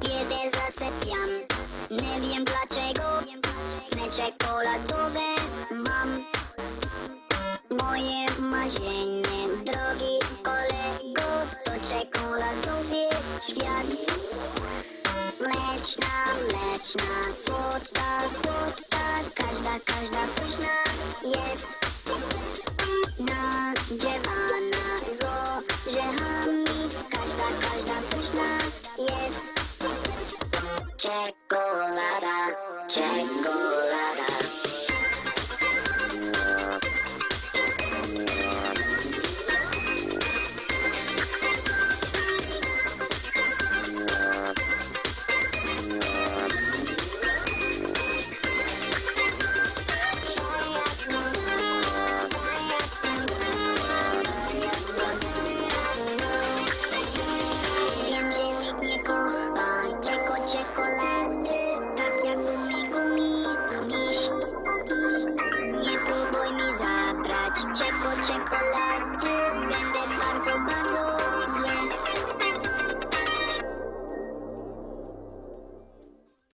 Kiedy zasypiam, nie wiem dlaczego. Sny czekoladowe mam. Moje marzenie, drogi kolego To czekoladowy świat. Mleczna, mleczna, słodka, słodka. Każda, każda pyszna jest shit go Чеку, чеку,